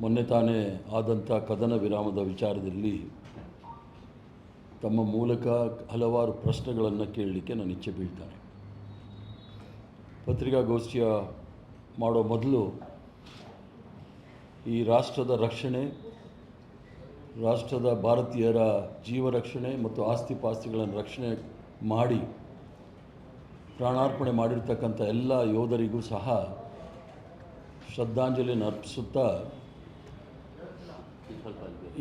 ಮೊನ್ನೆ ತಾನೇ ಆದಂಥ ಕದನ ವಿರಾಮದ ವಿಚಾರದಲ್ಲಿ ತಮ್ಮ ಮೂಲಕ ಹಲವಾರು ಪ್ರಶ್ನೆಗಳನ್ನು ಕೇಳಲಿಕ್ಕೆ ನಾನು ಇಚ್ಛೆ ಬೀಳ್ತಾರೆ. ಪತ್ರಿಕಾಗೋಷ್ಠಿಯ ಮಾಡೋ ಮೊದಲು ಈ ರಾಷ್ಟ್ರದ ರಕ್ಷಣೆ, ರಾಷ್ಟ್ರದ ಭಾರತೀಯರ ಜೀವ ರಕ್ಷಣೆ ಮತ್ತು ಆಸ್ತಿ ಪಾಸ್ತಿಗಳನ್ನು ರಕ್ಷಣೆ ಮಾಡಿ, ಪ್ರಾಣಾರ್ಪಣೆ ಮಾಡಿರ್ತಕ್ಕಂಥ ಎಲ್ಲ ಯೋಧರಿಗೂ ಸಹ ಶ್ರದ್ಧಾಂಜಲಿಯನ್ನು ಅರ್ಪಿಸುತ್ತಾ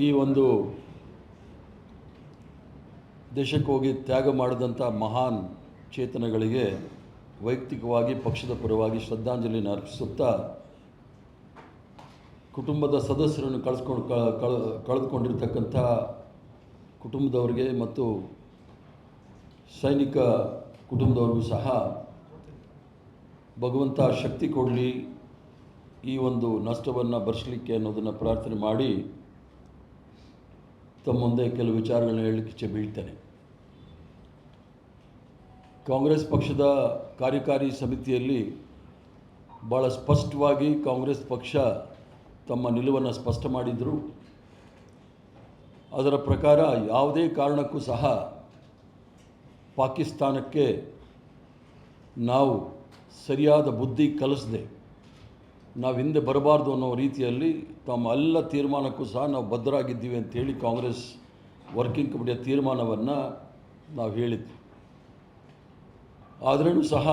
ಈ ಒಂದು ದೇಶಕ್ಕೆ ಹೋಗಿ ತ್ಯಾಗ ಮಾಡಿದಂಥ ಮಹಾನ್ ಚೇತನಗಳಿಗೆ ವೈಯಕ್ತಿಕವಾಗಿ, ಪಕ್ಷದ ಪರವಾಗಿ ಶ್ರದ್ಧಾಂಜಲಿಯನ್ನು ಅರ್ಪಿಸುತ್ತಾ ಕುಟುಂಬದ ಸದಸ್ಯರನ್ನು ಕಳಿಸ್ಕೊಂಡು ಕಳ, ಕಳೆದುಕೊಂಡಿರ್ತಕ್ಕಂಥ ಕುಟುಂಬದವರಿಗೆ ಮತ್ತು ಸೈನಿಕ ಕುಟುಂಬದವ್ರಿಗೂ ಸಹ ಭಗವಂತ ಶಕ್ತಿ ಕೊಡಲಿ, ಈ ಒಂದು ನಷ್ಟವನ್ನು ಭರಿಸಲಿಕ್ಕೆ ಅನ್ನೋದನ್ನು ಪ್ರಾರ್ಥನೆ ಮಾಡಿ ತಮ್ಮ ಮುಂದೆ ಕೆಲವು ವಿಚಾರಗಳನ್ನ ಹೇಳಲಿಕ್ಕೆ ಬೀಳ್ತೇನೆ. ಕಾಂಗ್ರೆಸ್ ಪಕ್ಷದ ಕಾರ್ಯಕಾರಿ ಸಮಿತಿಯಲ್ಲಿ ಭಾಳ ಸ್ಪಷ್ಟವಾಗಿ ಕಾಂಗ್ರೆಸ್ ಪಕ್ಷ ತಮ್ಮ ನಿಲುವನ್ನು ಸ್ಪಷ್ಟ ಮಾಡಿದರು. ಅದರ ಪ್ರಕಾರ ಯಾವುದೇ ಕಾರಣಕ್ಕೂ ಸಹ ಪಾಕಿಸ್ತಾನಕ್ಕೆ ನಾವು ಸರಿಯಾದ ಬುದ್ಧಿ ಕಲಿಸದೆ. ನಾವು ಹಿಂದೆ ಬರಬಾರ್ದು ಅನ್ನೋ ರೀತಿಯಲ್ಲಿ ತಮ್ಮ ಎಲ್ಲ ತೀರ್ಮಾನಕ್ಕೂ ಸಹ ನಾವು ಬದ್ಧರಾಗಿದ್ದೀವಿ ಅಂತೇಳಿ ಕಾಂಗ್ರೆಸ್ ವರ್ಕಿಂಗ್ ಕಮಿಟಿಯ ತೀರ್ಮಾನವನ್ನು ನಾವು ಹೇಳಿದ್ವಿ. ಆದ್ರೂ ಸಹ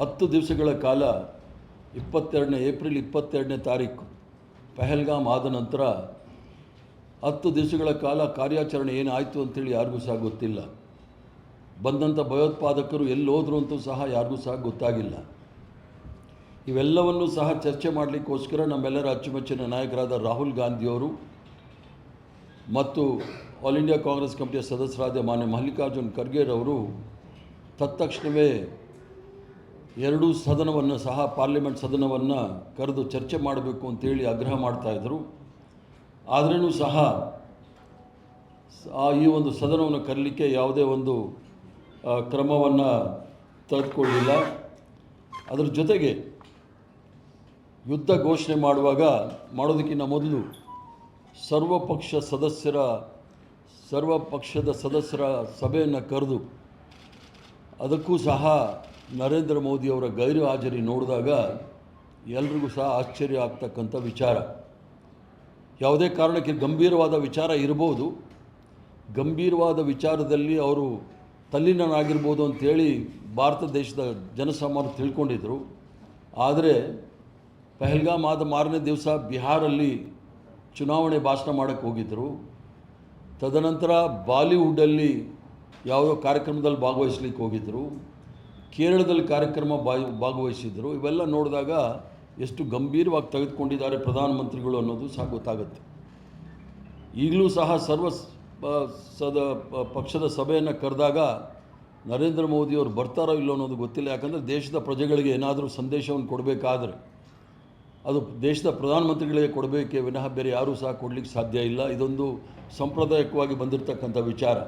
ಹತ್ತು ದಿವಸಗಳ ಕಾಲ ಇಪ್ಪತ್ತೆರಡನೇ ಏಪ್ರಿಲ್ ಇಪ್ಪತ್ತೆರಡನೇ ತಾರೀಕು ಪಹಲ್ಗಾಮ್ ಆದ ನಂತರ ಹತ್ತು ದಿವಸಗಳ ಕಾಲ ಕಾರ್ಯಾಚರಣೆ ಏನಾಯಿತು ಅಂತೇಳಿ ಯಾರಿಗೂ ಸಹ ಗೊತ್ತಿಲ್ಲ. ಬಂದಂಥ ಭಯೋತ್ಪಾದಕರು ಎಲ್ಲಿ ಹೋದ್ರು ಅಂತೂ ಸಹ ಯಾರಿಗೂ ಸಹ ಗೊತ್ತಾಗಿಲ್ಲ. ಇವೆಲ್ಲವನ್ನು ಸಹ ಚರ್ಚೆ ಮಾಡಲಿಕ್ಕೋಸ್ಕರ ನಮ್ಮೆಲ್ಲರ ಅಚ್ಚುಮೆಚ್ಚಿನ ನಾಯಕರಾದ ರಾಹುಲ್ ಗಾಂಧಿಯವರು ಮತ್ತು ಆಲ್ ಇಂಡಿಯಾ ಕಾಂಗ್ರೆಸ್ ಕಮಿಟಿಯ ಸದಸ್ಯರಾದ ಮಾನ್ಯ ಮಲ್ಲಿಕಾರ್ಜುನ್ ಖರ್ಗೆರವರು ತತ್ತಕ್ಷಣವೇ ಎರಡೂ ಸದನವನ್ನು ಸಹ ಪಾರ್ಲಿಮೆಂಟ್ ಸದನವನ್ನು ಕರೆದು ಚರ್ಚೆ ಮಾಡಬೇಕು ಅಂತೇಳಿ ಆಗ್ರಹ ಮಾಡ್ತಾಯಿದ್ರು ಆದ್ರೂ ಸಹ ಈ ಒಂದು ಸದನವನ್ನು ಕರೀಲಿಕ್ಕೆ ಯಾವುದೇ ಒಂದು ಕ್ರಮವನ್ನು ತೆಗೆದುಕೊಳ್ಳಿಲ್ಲ ಅದರ ಜೊತೆಗೆ ಯುದ್ಧ ಘೋಷಣೆ ಮಾಡುವಾಗ ಮಾಡೋದಕ್ಕಿಂತ ಮೊದಲು ಸರ್ವಪಕ್ಷ ಸದಸ್ಯರ, ಸರ್ವಪಕ್ಷದ ಸದಸ್ಯರ ಸಭೆಯನ್ನು ಕರೆದು ಅದಕ್ಕೂ ಸಹ ನರೇಂದ್ರ ಮೋದಿಯವರ ಗೈರು ಹಾಜರಿ ನೋಡಿದಾಗ ಎಲ್ರಿಗೂ ಸಹ ಆಶ್ಚರ್ಯ ಆಗ್ತಕ್ಕಂಥ ವಿಚಾರ. ಯಾವುದೇ ಕಾರಣಕ್ಕೆ ಗಂಭೀರವಾದ ವಿಚಾರ ಇರ್ಬೋದು. ಗಂಭೀರವಾದ ವಿಚಾರದಲ್ಲಿ ಅವರು ತಲ್ಲಿನಾಗಿರ್ಬೋದು ಅಂತೇಳಿ ಭಾರತ ದೇಶದ ಜನಸಾಮಾನ್ಯರು ತಿಳ್ಕೊಂಡಿದ್ದರು ಆದರೆ ಪಹಲ್ಗಾಮ್ ಆದ ಮಾರನೇ ದಿವಸ ಬಿಹಾರಲ್ಲಿ ಚುನಾವಣೆ ಭಾಷಣ ಮಾಡೋಕ್ಕೆ ಹೋಗಿದ್ದರು ತದನಂತರ ಬಾಲಿವುಡ್ಡಲ್ಲಿ ಯಾವುದೋ ಕಾರ್ಯಕ್ರಮದಲ್ಲಿ ಭಾಗವಹಿಸ್ಲಿಕ್ಕೆ ಹೋಗಿದ್ದರು ಕೇರಳದಲ್ಲಿ ಕಾರ್ಯಕ್ರಮ ಬಾಯ್ ಭಾಗವಹಿಸಿದರು. ಇವೆಲ್ಲ ನೋಡಿದಾಗ ಎಷ್ಟು ಗಂಭೀರವಾಗಿ ತೆಗೆದುಕೊಂಡಿದ್ದಾರೆ ಪ್ರಧಾನಮಂತ್ರಿಗಳು ಅನ್ನೋದು ಸಹ ಗೊತ್ತಾಗುತ್ತೆ. ಈಗಲೂ ಸಹ ಸರ್ವ ಸದ ಪಕ್ಷದ ಸಭೆಯನ್ನು ಕರೆದಾಗ ನರೇಂದ್ರ ಮೋದಿಯವರು ಬರ್ತಾರೋ ಇಲ್ಲೋ ಅನ್ನೋದು ಗೊತ್ತಿಲ್ಲ. ಯಾಕಂದರೆ ದೇಶದ ಪ್ರಜೆಗಳಿಗೆ ಏನಾದರೂ ಸಂದೇಶವನ್ನು ಕೊಡಬೇಕಾದ್ರೆ ಅದು ದೇಶದ ಪ್ರಧಾನಮಂತ್ರಿಗಳಿಗೆ ಕೊಡಬೇಕೆ ವಿನಃ ಬೇರೆ ಯಾರೂ ಸಹ ಕೊಡಲಿಕ್ಕೆ ಸಾಧ್ಯ ಇಲ್ಲ. ಇದೊಂದು ಸಾಂಪ್ರದಾಯಿಕವಾಗಿ ಬಂದಿರತಕ್ಕಂಥ ವಿಚಾರ.